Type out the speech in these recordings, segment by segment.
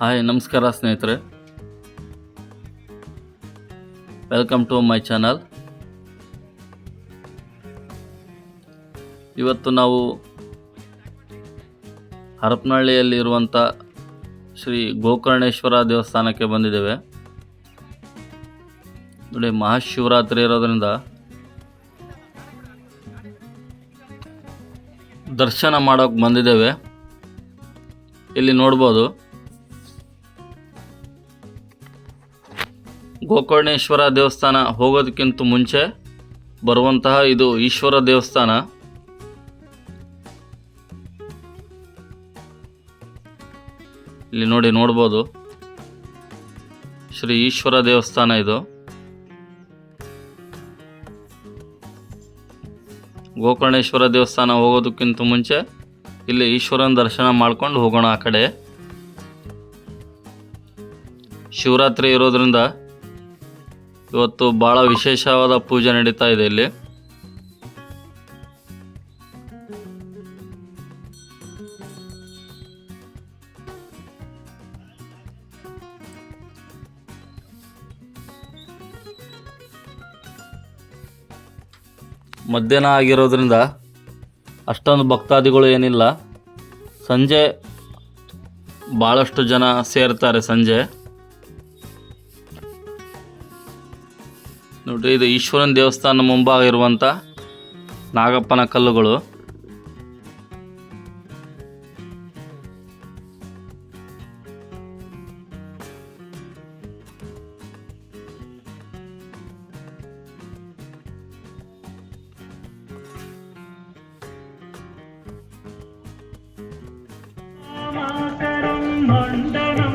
Hi, ನಮಸ್ಕಾರ ಸ್ನೇಹಿತರೆ. Welcome to my channel ಇವತ್ತು ನಾವು ಹರಪನಹಳ್ಳಿಯಲ್ಲಿರುವಂಥ ಶ್ರೀ ಗೋಕರ್ಣೇಶ್ವರ ದೇವಸ್ಥಾನಕ್ಕೆ ಬಂದಿದ್ದೇವೆ. ನೋಡಿ, ಮಹಾಶಿವರಾತ್ರಿ ಇರೋದರಿಂದ ದರ್ಶನ ಮಾಡೋಕೆ ಬಂದಿದ್ದೇವೆ. ಇಲ್ಲಿ ನೋಡ್ಬೋದು ಗೋಕರ್ಣೇಶ್ವರ ದೇವಸ್ಥಾನ ಹೋಗೋದಕ್ಕಿಂತ ಮುಂಚೆ ಬರುವಂತಹ ಇದು ಈಶ್ವರ ದೇವಸ್ಥಾನ. ಇಲ್ಲಿ ನೋಡಿ ನೋಡ್ಬೋದು. ಶ್ರೀ ಈಶ್ವರ ದೇವಸ್ಥಾನ ಇದು. ಗೋಕರ್ಣೇಶ್ವರ ದೇವಸ್ಥಾನ ಹೋಗೋದಕ್ಕಿಂತ ಮುಂಚೆ ಇಲ್ಲಿ ಈಶ್ವರನ ದರ್ಶನ ಮಾಡ್ಕೊಂಡು ಹೋಗೋಣ ಆ ಕಡೆ. ಶಿವರಾತ್ರಿ ಇರೋದ್ರಿಂದ ಇವತ್ತು ಭಾಳ ವಿಶೇಷವಾದ ಪೂಜೆ ನಡೀತಾ ಇದೆ ಇಲ್ಲಿ. ಮಧ್ಯಾಹ್ನ ಆಗಿರೋದ್ರಿಂದ ಅಷ್ಟೊಂದು ಭಕ್ತಾದಿಗಳು ಏನಿಲ್ಲ. ಸಂಜೆ ಭಾಳಷ್ಟು ಜನ ಸೇರ್ತಾರೆ ಸಂಜೆ. ನೋಡ್ರಿ ಇದು ಈಶ್ವರನ ದೇವಸ್ಥಾನ ಮುಂಭಾಗ ಇರುವಂಥ ನಾಗಪ್ಪನ ಕಲ್ಲುಗಳು. ಮಂಡನ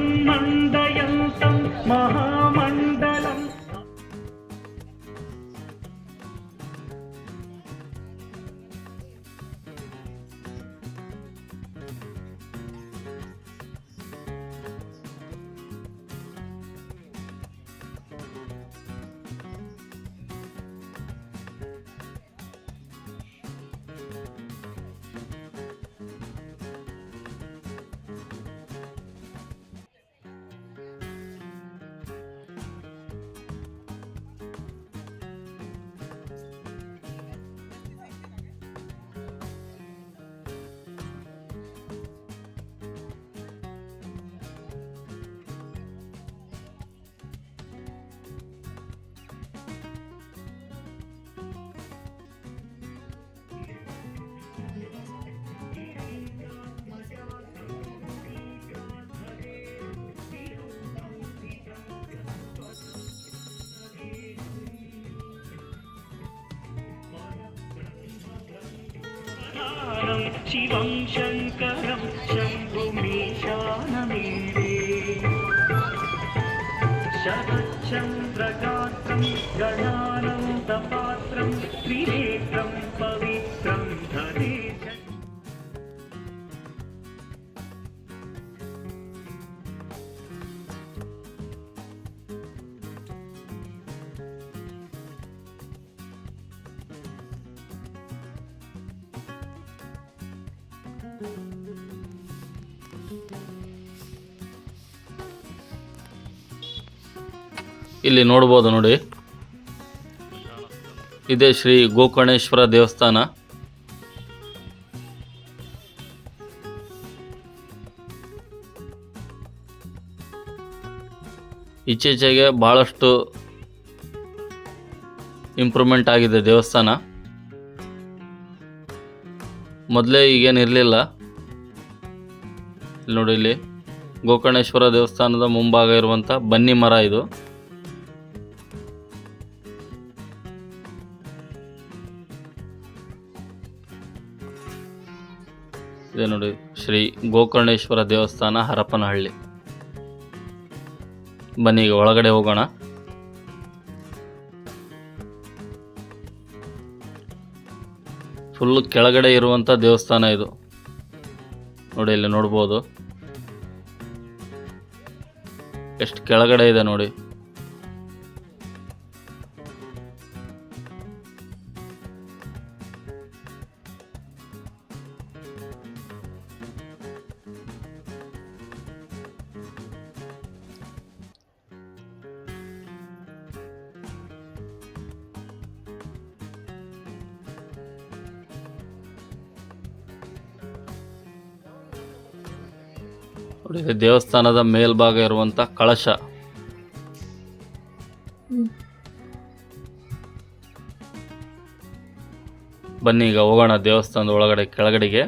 शिवं शङ्करं शम्भुमीशानमेरे शरच्चन्द्रगात्रं गणानन्दपात्रं त्रिनेत्रं ಇಲ್ಲಿ ನೋಡ್ಬೋದು ನೋಡಿ. ಇದೇ ಶ್ರೀ ಗೋಕರ್ಣೇಶ್ವರ ದೇವಸ್ಥಾನ. ಇತ್ತೀಚೆಗೆ ಭಾಳಷ್ಟು ಇಂಪ್ರೂವ್ಮೆಂಟ್ ಆಗಿದೆ ದೇವಸ್ಥಾನ. ಮೊದಲೇ ಈಗೇನು ಇರಲಿಲ್ಲ. ಇಲ್ಲಿ ನೋಡಿ ಇಲ್ಲಿ ಗೋಕರ್ಣೇಶ್ವರ ದೇವಸ್ಥಾನದ ಮುಂಭಾಗ ಇರುವಂಥ ಬನ್ನಿ ಮರ ಇದು. ಇದೆ ನೋಡಿ ಶ್ರೀ ಗೋಕರ್ಣೇಶ್ವರ ದೇವಸ್ಥಾನ ಹರಪನಹಳ್ಳಿ. ಬನ್ನಿ ಈಗ ಒಳಗಡೆ ಹೋಗೋಣ. ಫುಲ್ ಕೆಳಗಡೆ ಇರುವಂಥ ದೇವಸ್ಥಾನ ಇದು. ನೋಡಿ ಇಲ್ಲಿ ನೋಡ್ಬೋದು. ಎಷ್ಟು ಕೆಳಗಡೆ ಇದೆ ನೋಡಿ. ನೋಡಿ ದೇವಸ್ಥಾನದ ಮೇಲ್ಭಾಗ ಇರುವಂತ ಕಳಶ. ಬನ್ನಿ ಈಗ ಹೋಗೋಣ ದೇವಸ್ಥಾನದ ಒಳಗಡೆ ಕೆಳಗಡೆಗೆ.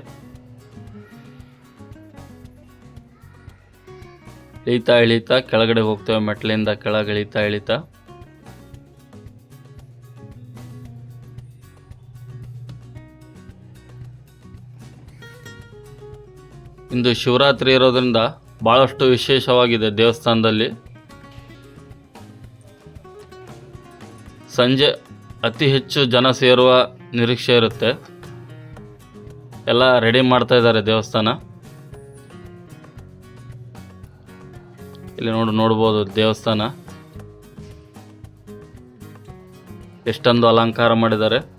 ಇಳಿತಾ ಇಳಿತಾ ಕೆಳಗಡೆ ಹೋಗ್ತೇವೆ ಮೆಟ್ಲಿಂದ ಕೆಳಗೆ ಇಳಿತಾ ಇಳಿತಾ. ಇಂದು ಶಿವರಾತ್ರಿ ಇರೋದ್ರಿಂದ ಭಾಳಷ್ಟು ವಿಶೇಷವಾಗಿದೆ ದೇವಸ್ಥಾನದಲ್ಲಿ. ಸಂಜೆ ಅತಿ ಹೆಚ್ಚು ಜನ ಸೇರುವ ನಿರೀಕ್ಷೆ ಇರುತ್ತೆ. ಎಲ್ಲ ರೆಡಿ ಮಾಡ್ತಾ ಇದ್ದಾರೆ ದೇವಸ್ಥಾನ. ಇಲ್ಲಿ ನೋಡಿ, ನೋಡ್ಬೋದು ದೇವಸ್ಥಾನ. ಎಷ್ಟೊಂದು ಅಲಂಕಾರ ಮಾಡಿದ್ದಾರೆ.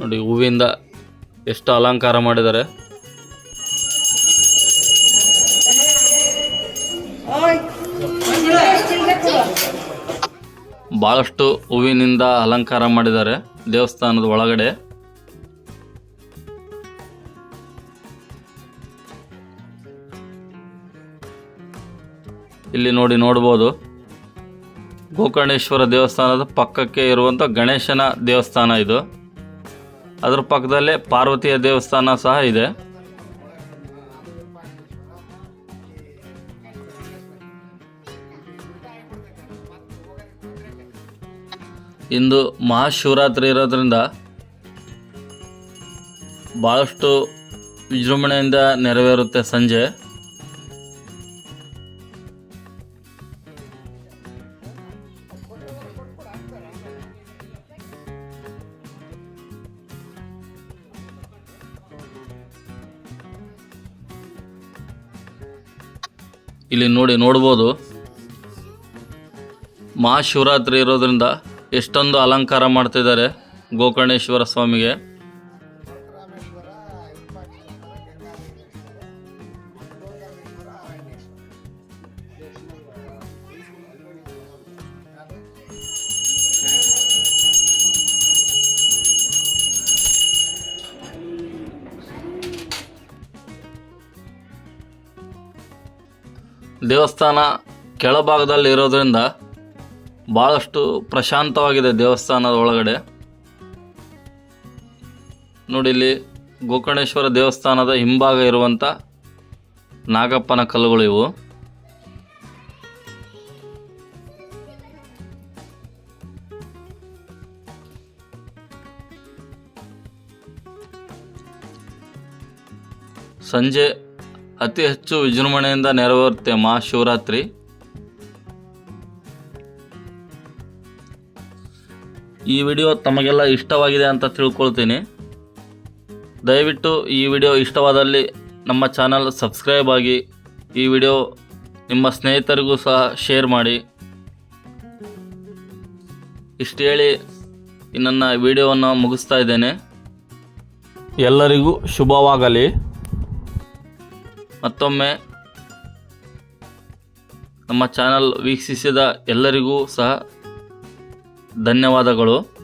ನೋಡಿ, ಹೂವಿಂದ ಎಷ್ಟು ಅಲಂಕಾರ ಮಾಡಿದ್ದಾರೆ. ಭಾಳಷ್ಟು ಹೂವಿನಿಂದ ಅಲಂಕಾರ ಮಾಡಿದ್ದಾರೆ ದೇವಸ್ಥಾನದ ಒಳಗಡೆ. ಇಲ್ಲಿ ನೋಡಿ ನೋಡ್ಬೋದು, ಗೋಕರ್ಣೇಶ್ವರ ದೇವಸ್ಥಾನದ ಪಕ್ಕಕ್ಕೆ ಇರುವಂಥ ಗಣೇಶನ ದೇವಸ್ಥಾನ ಇದು. ಅದ್ರ ಪಕ್ಕದಲ್ಲೇ ಪಾರ್ವತಿಯ ದೇವಸ್ಥಾನ ಸಹ ಇದೆ. ಇಂದು ಮಹಾಶಿವರಾತ್ರಿ ಇರೋದ್ರಿಂದ ಭಾಳಷ್ಟು ವಿಜೃಂಭಣೆಯಿಂದ ನೆರವೇರುತ್ತೆ ಸಂಜೆ. ಇಲ್ಲಿ ನೋಡಿ ನೋಡ್ಬೋದು. ಮಹಾಶಿವರಾತ್ರಿ ಇರೋದ್ರಿಂದ ಎಷ್ಟೊಂದು ಅಲಂಕಾರ ಮಾಡ್ತಿದ್ದಾರೆ ಗೋಕರ್ಣೇಶ್ವರ ಸ್ವಾಮಿಗೆ. ದೇವಸ್ಥಾನ ಕೆಳಭಾಗದಲ್ಲಿ ಇರೋದರಿಂದ ಭಾಳಷ್ಟು ಪ್ರಶಾಂತವಾಗಿದೆ ದೇವಸ್ಥಾನದ ಒಳಗಡೆ. ನೋಡಿ ಇಲ್ಲಿ ಗೋಕರ್ಣೇಶ್ವರ ದೇವಸ್ಥಾನದ ಹಿಂಭಾಗ ಇರುವಂಥ ನಾಗಪ್ಪನ ಕಲ್ಲುಗಳು ಇವು. ಸಂಜೆ ಅತಿ ಹೆಚ್ಚು ವಿಜೃಂಭಣೆಯಿಂದ ನೆರವೇರುತ್ತೆ ಮಹಾಶಿವರಾತ್ರಿ ಈ ವಿಡಿಯೋ ತಮಗೆಲ್ಲ ಇಷ್ಟವಾಗಿದೆ ಅಂತ ತಿಳ್ಕೊಳ್ತೀನಿ. ದಯವಿಟ್ಟು ಈ ವಿಡಿಯೋ ಇಷ್ಟವಾದಲ್ಲಿ ನಮ್ಮ ಚಾನಲ್ ಸಬ್ಸ್ಕ್ರೈಬ್ ಆಗಿ ಈ ವಿಡಿಯೋ ನಿಮ್ಮ ಸ್ನೇಹಿತರಿಗೂ ಸಹ ಶೇರ್ ಮಾಡಿ. ಇಷ್ಟು ಹೇಳಿ ನನ್ನ ವಿಡಿಯೋವನ್ನು ಮುಗಿಸ್ತಾ ಇದ್ದೇನೆ. ಎಲ್ಲರಿಗೂ ಶುಭವಾಗಲಿ. ಮತ್ತೊಮ್ಮೆ ನಮ್ಮ ಚಾನಲ್ ವೀಕ್ಷಿಸಿದ ಎಲ್ಲರಿಗೂ ಸಹ ಧನ್ಯವಾದಗಳು.